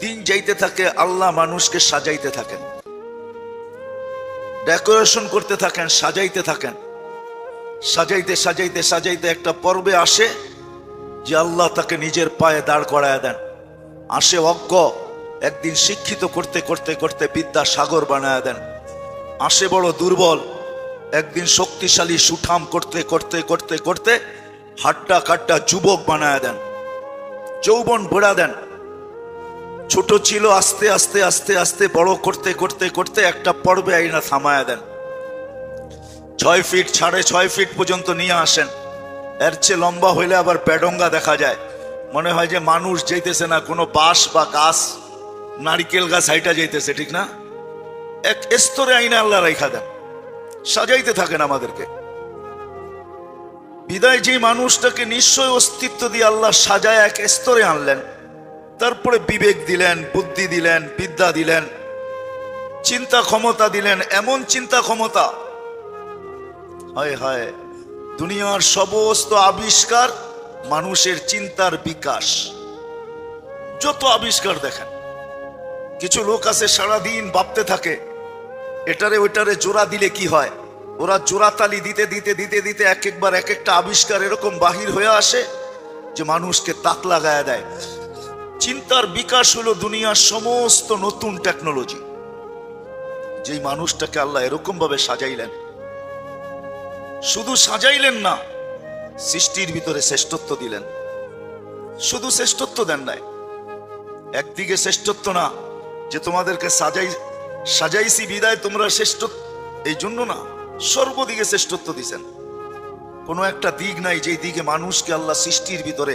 দিন যাইতে থাকে, আল্লাহ মানুষকে সাজাইতে থাকেন। ডেকোরেশন করতে থাকেন, সাজাইতে থাকেন। সাজাইতে সাজাইতে সাজাইতে একটা পর্বে আসে যে আল্লাহ তাকে নিজের পায়ে দাঁড় করায় দেন। আসে অজ্ঞ, একদিন শিক্ষিত করতে করতে করতে বিদ্যা সাগর বানায় দেন। আসে বড় দুর্বল, একদিন শক্তিশালী সুঠাম করতে করতে করতে করতে হাট্টা কাট্টা যুবক বানায় দেন। যৌবন ভরা দেন। ছোট ছিল আস্তে আস্তে আস্তে আস্তে, বড় করতে করতে করতে একটা পর্বে আইনা থামায়া দেন। ছয় ফিট, সাড়ে ছয় ফিট পর্যন্ত নিয়ে আসেন। এর চেয়ে লম্বা হইলে আবার প্যাডঙ্গা দেখা যায়। মনে হয় যে মানুষ যাইতেছে না, কোনো বাঁশ বা গাছ, নারিকেল গাছ হাইটা যাইতেছে, ঠিক না? এক স্তরে আইনা আল্লাহ রেখা দেন। সাজাইতে থাকেন আমাদেরকে। বিদায় যে মানুষটাকে নিশ্চয় অস্তিত্ব দিয়ে আল্লাহ সাজায় এক স্তরে আনলেন। তারপরে বিবেক দিলেন, বুদ্ধি দিলেন, বিদ্যা দিলেন, চিন্তা ক্ষমতা দিলেন, এমন চিন্তা ক্ষমতা। হয় হয়, দুনিয়ার সমস্ত আবিষ্কার মানুষের চিন্তার বিকাশ। যত আবিষ্কার দেখেন, কিছু লোক আছে সারাদিন ভাবতে থাকে, এটারে ওইটারে জোড়া দিলে কি হয়? ওরা জোড়া তালি দিতে দিতে দিতে দিতে এক একবার এক একটা আবিষ্কার এরকম বাহির হয়ে আসে যে মানুষকে তাক লাগায় দেয়। চিন্তার বিকাশ হলো দুনিয়ার সমস্ত নতুন টেকনোলজি যেই মানুষটাকে আল্লাহ এরকম ভাবে সাজাইলেন, শুধু সাজাইলেন না, সৃষ্টির ভিতরে শ্রেষ্ঠত্ব দিলেন। শুধু শ্রেষ্ঠত্ব দেন নাই, একদিকে শ্রেষ্ঠত্ব না, যে তোমাদেরকে সাজাই, সাজাইছি বিদায় তোমরা শ্রেষ্ঠ এই জন্য না, সর্বদিকে শ্রেষ্ঠত্ব দিছেন। কোনো একটা দিক নাই যেই দিকে মানুষকে আল্লাহ সৃষ্টির ভিতরে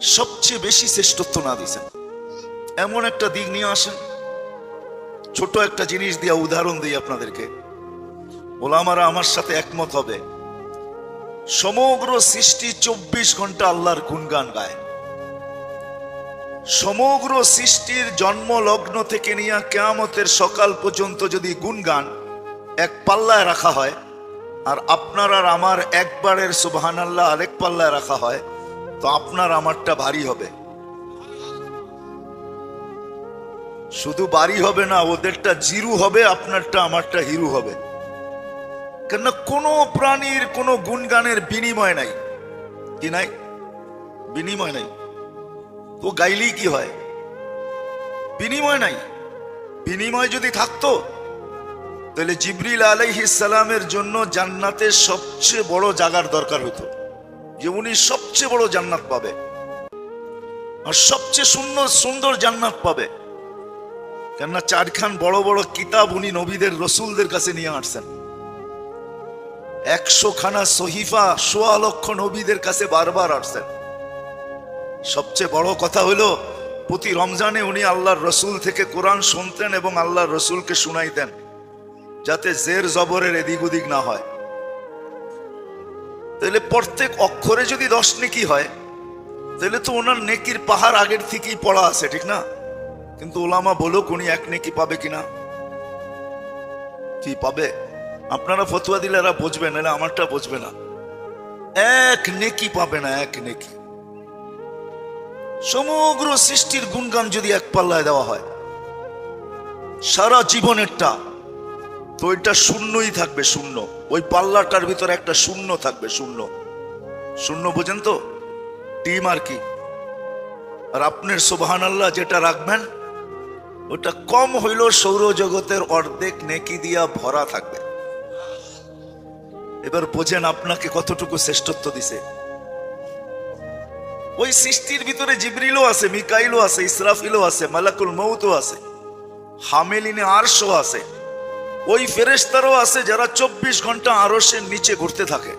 সবচেয়ে বেশি শ্রেষ্ঠত্ব না দিছেন এমন একটা দিক নিয়ে আসেন, ছোট একটা জিনিস দিয়া উদাহরণ দিই আপনাদেরকে। ওলামারা আমার সাথে একমত হবে। সমগ্র সৃষ্টি চব্বিশ ঘণ্টা আল্লাহর গুণগান গায়। সমগ্র সৃষ্টির জন্ম লগ্ন থেকে নিয়ে কেয়ামতের সকাল পর্যন্ত যদি গুণগান এক পাল্লায় রাখা হয়, আর আপনার আর আমার একবারের সুবহান আল্লাহ আরেক পাল্লায় রাখা হয় তো আপনার আমারটা ভারী হবে। শুধু বাড়ি হবে না, ওদেরটা জিরু হবে, আপনারটা আমারটা হিরু হবে। কেননা কোনো প্রাণীর কোনো গুণগানের বিনিময় নাই। কি নাই? বিনিময় নাই। তো গাইলেই কি হয়? বিনিময় নাই। বিনিময় যদি থাকতো, তাহলে জিবরিল আলাইহিসালামের জন্য জান্নাতের সবচেয়ে বড় জাগার দরকার হতো। যে উনি সবচেয়ে বড় জান্নাত পাবে। আর সবচেয়ে সুন্দর সুন্দর জান্নাত পাবে। কেননা চারখান বড় বড় কিতাব উনি নবীদের, রসুলদের কাছে নিয়ে আসছেন। একশো খানা সহিফা, সোয়া লক্ষ নবীদের কাছে বারবার আসছেন। সবচেয়ে বড় কথা হলো, প্রতি রমজানে উনি আল্লাহর রসুল থেকে কোরআন শুনতেন এবং আল্লাহর রসুলকে শুনাইতেন, যাতে জের জবরের এদিক ওদিক না হয়। তাহলে প্রত্যেক অক্ষরে যদি দশ নেকি হয়, তাহলে তো ওনার নেকির পাহাড় আগের থেকেই পড়া আছে, ঠিক না? কিন্তু ওলামা বলো উনি এক নেকি পাবে কিনা। কি পাবে? আপনারা ফতুয়া দিলে এরা বুঝবে না আমারটা বুঝবে না। এক নেকি পাবে না, এক নেকি। সমগ্র সৃষ্টির গুণগান যদি এক পাল্লায় দেওয়া হয়, সারা জীবনেরটা তো ওইটা শূন্যই থাকবে, শূন্য। ওই পাল্লাটার ভিতরে একটা শূন্য থাকবে, শূন্য। শূন্য বোঝেন তো? টিম আর কি? আর আপনার সোবাহান আল্লাহ যেটা রাখবেন, ওটা কম হইল সৌরজগতের অর্ধেক নেকি দিয়া ভরা থাকবে। এবার বোঝেন আপনাকে কতটুকু শ্রেষ্ঠত্ব দিছে। ওই সৃষ্টির ভিতরে জিবরিলও আছে, মিকাইলও আছে, ইসরাফিলও আছে, মালাকুল মৌতও আছে, হামেলিনে আরশও আছে। ওই ফেরেস্তারও আছে যারা চব্বিশ ঘণ্টা আরসের নিচে ঘুরতে থাকে।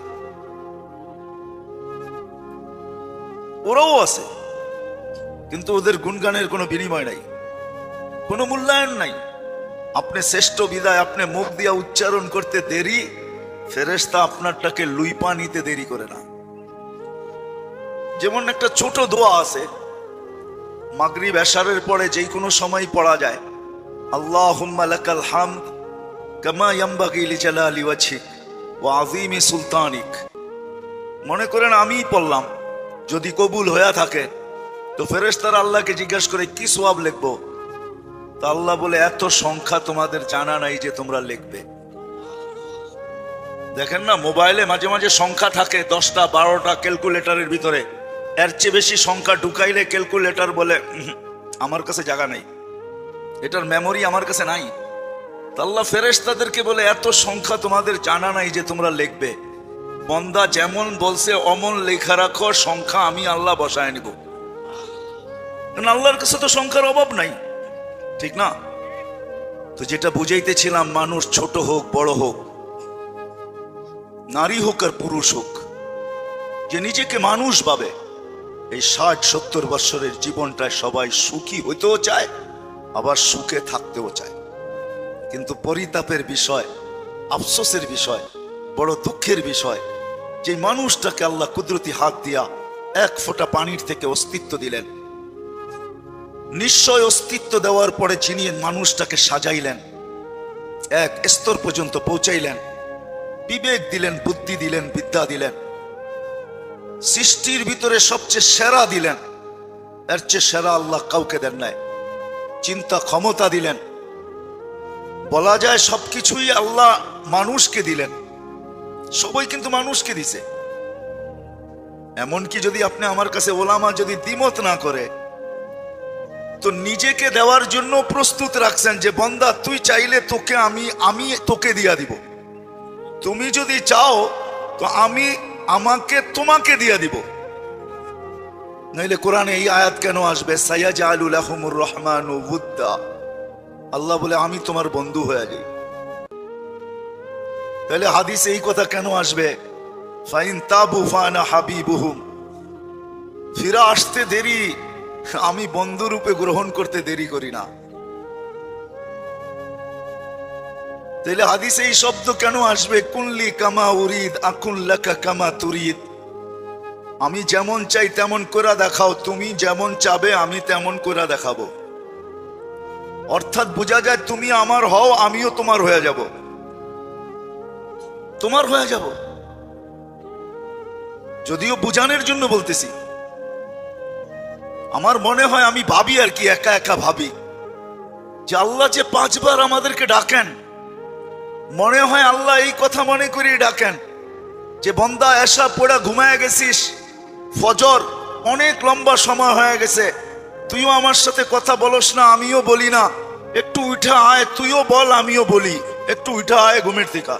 ওরাও আছে, কিন্তু ওদের গুণগানের কোনো বিনিময় নাই, কোনো মূল্যায়ন নাই। আপনি শ্রেষ্ঠ বিদায়, আপনি মুখ দিয়া উচ্চারণ করতে দেরি ফেরেস্তা আপনারটাকে লুইপা নিতে দেরি করে না। যেমন একটা ছোট দোয়া আছে, মাগরিব এশারের পরে যে কোনো সময় পড়া যায় আল্লাহ হামদ কামা আযীমি সুলতানিক। মনে করেন আমিই পড়লাম, যদি কবুল হয়ে থাকে, তো ফেরেশতারা আল্লাহকে জিজ্ঞাসা করে, কি সোয়াব লিখব? তো আল্লাহ বলে, এত সংখ্যা তোমাদের জানা নাই যে তোমরা লিখবে। দেখেন না, মোবাইলে মাঝে মাঝে সংখ্যা থাকে দশটা, বারোটা ক্যালকুলেটরের ভিতরে। এর চেয়ে বেশি সংখ্যা ঢুকাইলে ক্যালকুলেটর বলে আমার কাছে জায়গা নেই। এটার মেমোরি আমার কাছে নাই। আল্লাহ ফেরেশতাদেরকে বলে, এত সংখ্যা তোমাদের জানা নাই যে তোমরা লিখবে। বন্দা যেমন বলছে, অমন লেখা রাখো, সংখ্যা আমি আল্লাহ বসায় নিব। আল্লাহর কাছে তো সংখ্যার অভাব নাই? ঠিক না? তো যেটা বুঝাইতেছিলাম, মানুষ ছোট হোক, বড় হোক, নারী হোক আর পুরুষ হোক, যে নিজেকে মানুষ ভাবে, এই ষাট, সত্তর বৎসরের জীবনটায় সবাই সুখী হইতেও চায়, আবার সুখে থাকতেও চায়। কিন্তু পরিতাপের বিষয়, আফসোসের বিষয়, বড় দুঃখের বিষয়। যে মানুষটাকে আল্লাহ কুদরতি হাত দিয়া এক ফোঁটা পানির থেকে অস্তিত্ব দিলেন। নিশ্চয় অস্তিত্ব দেওয়ার পরে যিনি মানুষটাকে সাজাইলেন, এক স্তর পর্যন্ত পৌঁছাইলেন, বিবেক দিলেন, বুদ্ধি দিলেন, বিদ্যা দিলেন, সৃষ্টির ভিতরে সবচেয়ে সেরা দিলেন। এর চেয়ে সেরা আল্লাহ কাউকে দেন নাই। চিন্তা, ক্ষমতা দিলেন। বলা যায় সবকিছুই আল্লাহ মানুষকে দিলেন। সবাই কিন্তু মানুষকে দিছে। এমনকি যদি আপনি আমার কাছে ওলামা যদি দ্বিমত না করে, তো নিজেকে দেওয়ার জন্য প্রস্তুত রাখছেন যে, বন্দা, তুই চাইলে তোকে আমি আমি তোকে দিয়া দিব। তুমি যদি চাও, তো আমি আমাকে তোমাকে দিয়া দিব। নইলে কোরআনে এই আয়াত কেন আসবে? সাইয়াজ আলুল আহমুর রহমান আল্লাহ বলে, আমি তোমার বন্ধু হয়ে যাই তাহলে হাদিস এই কথা কেন আসবে? ফিরা আসতে দেরি, আমি বন্ধু রূপে গ্রহণ করতে দেরি করি না। তাহলে হাদিসে এই শব্দ কেন আসবে? কুনলি কামা উরিদ আকুল্লাকা কামা তুরিদ। আমি যেমন চাই তেমন করে দেখাও, তুমি যেমন চাবে, আমি তেমন করে দেখাবো। অর্থাৎ বোঝা যায় তুমি আমার হও, আমিও তোমার হয়ে যাব। তোমার হয়ে যাব। যদিও বুঝানোর জন্য বলতেছি, আমার মনে হয় আমি ভাবি আর কি, একা একা ভাবি। যে আল্লাহ যে পাঁচবার আমাদেরকে ডাকেন, মনে হয় আল্লাহ এই কথা মনে করি ডাকেন, যে বন্দা এসা পড়া ঘুমায় গেছিস, ফজর অনেক লম্বা সময় হয়ে গেছে তুইও আমার সাথে কথা বলস না, আমিও বলি না। একটু উঠা আয়, তুইও বল, আমিও বলি। একটু উঠা আয় ঘুমের থেকে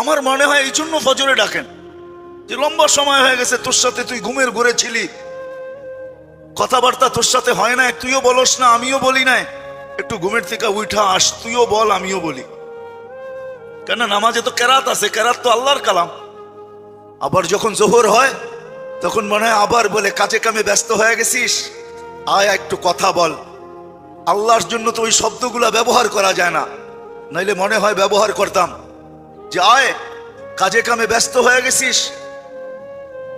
আমার মনে হয় এই জন্য ফজরে ডাকেন। যে লম্বা সময় হয়ে গেছে, তোর সাথে তুই ঘুমের ঘুরে ছিলি। কথাবার্তা তোর সাথে হয় না তুইও বলস না, আমিও বলি না একটু ঘুমের থেকে উঠা আস, তুইও বল, আমিও বলি। কেন নামাজে তো কেরাত আছে, কেরাত তো আল্লাহর কালাম। আবার যখন জোহর হয় তখন মনে হয় আবার বলে, কাজে কামে ব্যস্ত হয়ে গেছিস? আয়, একটু কথা বল। আল্লাহর জন্য তো ওই শব্দগুলা ব্যবহার করা যায় না। নাইলে মনে হয় ব্যবহার করতাম। যে, আয়, কাজে কামে ব্যস্ত হয়ে গেছিস?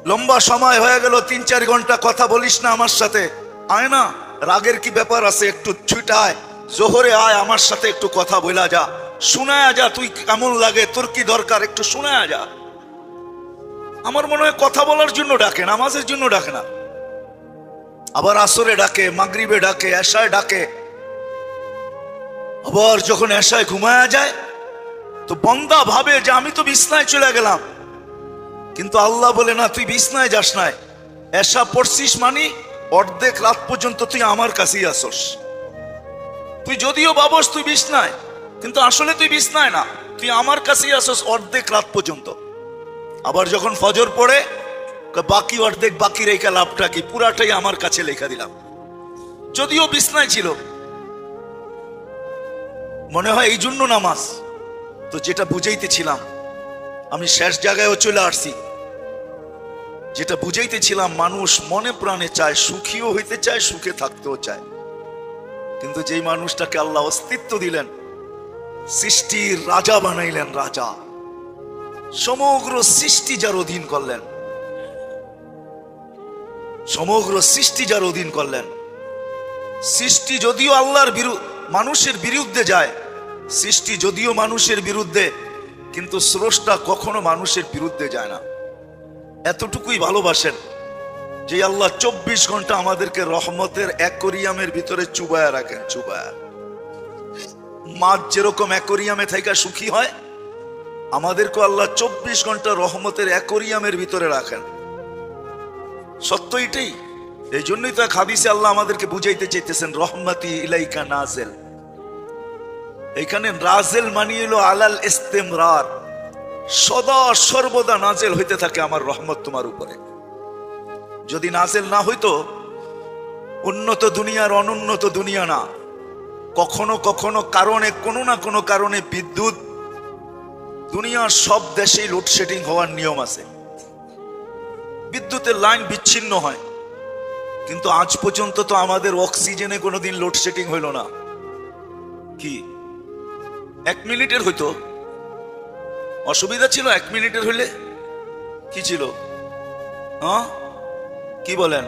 লম্বা সময় হয়ে গেল, তিন, চার ঘণ্টা কথা বলিস না আমার সাথে। আয় না, রাগের কি ব্যাপার আছে? একটু ছুটায়, জোহরে আয়, আমার সাথে একটু কথা বলা যা। শোনায়া যা, তুই কেমন লাগে? তোর কি দরকার? একটু শোনায়া যা। আমার মনে হয় কথা বলার জন্য ডাকে, নামাজের জন্য ডাকে না। আবার আসরে ডাকে, মাগরিবে ডাকে, এশায় ডাকে। আবার যখন এশায় ঘুমায়া যায়, তো বন্দা ভাবে যে আমি তো বিছনায় চলে গেলাম। কিন্তু আল্লাহ বলে, না, তুই বিছনায় যাস নাই। এসা পড়ছিস মানি, অর্ধেক রাত পর্যন্ত তুই আমার কাছেই আসস। তুই যদিও বাবস, তুই বিছনায়, কিন্তু আসলে তুই বিছনায় না। তুই আমার কাছেই আসস অর্ধেক রাত পর্যন্ত। আবার যখন ফজর পড়ে বাকি অর্ধেক বাকি রেখা লাভটা কি? পুরাটাই আমার কাছে লেখা দিলাম। যদিও বিছনায় ছিল। মনে হয় এই জন্য নামাজ। তো যেটা বুঝাইতেছিলাম, আমি শেষ জায়গায়ও চলে আসছি। যেটা বুঝাইতেছিলাম, মানুষ মনে প্রাণে চায়, সুখীও হইতে চায়, সুখে থাকতেও চায়। কিন্তু যেই মানুষটাকে আল্লাহ অস্তিত্ব দিলেন, সৃষ্টির রাজা বানাইলেন রাজা। সমগ্র সৃষ্টি যার অধীন করলেন। সমগ্র সৃষ্টি যার অধীন করলেন। সৃষ্টি যদিও আল্লাহর মানুষের বিরুদ্ধে যায়, সৃষ্টি যদিও মানুষের বিরুদ্ধে, কিন্তু স্রষ্টা কখনো মানুষের বিরুদ্ধে যায় না। এতটুকুই ভালোবাসেন যে আল্লাহ চব্বিশ ঘণ্টা আমাদেরকে রহমতের অ্যাকোরিয়ামের ভিতরে চুবায়া রাখেন, চুবায়া। মাছ যেরকম অ্যাকোরিয়ামে থাকা সুখী হয় আমাদেরকে আল্লাহ চব্বিশ ঘণ্টা রহমতের অ্যাকোরিয়ামের ভিতরে রাখেন। সত্য এটাই। এই জন্যই তো হাদিসে আল্লাহ আমাদেরকে বুঝাইতে চাইতেছেন, রহমতি ইলাইকা নাজেল। এখানে রাজেল মানিয়ে এলো আলাল ইস্তেমরার। সদা সর্বদা নাজেল হইতে থাকে আমার রহমত তোমার উপরে। যদি নাজেল না হইতো, উন্নত দুনিয়ার অনুন্নত দুনিয়া না। কখনো কখনো কারণে কোনো না কোনো কারণে বিদ্যুৎ দুনিয়ার সব দেশেই লোডশেডিং হওয়ার নিয়ম আছে। বিদ্যুতের লাইন বিচ্ছিন্ন হয়। কিন্তু আজ পর্যন্ত তো আমাদের অক্সিজেনে কোনোদিন লোডশেডিং হইল না। কি? এক মিনিটের হইতো? অসুবিধা ছিল এক মিনিটের হইলে? কি ছিল? হ্যাঁ কি বলেন?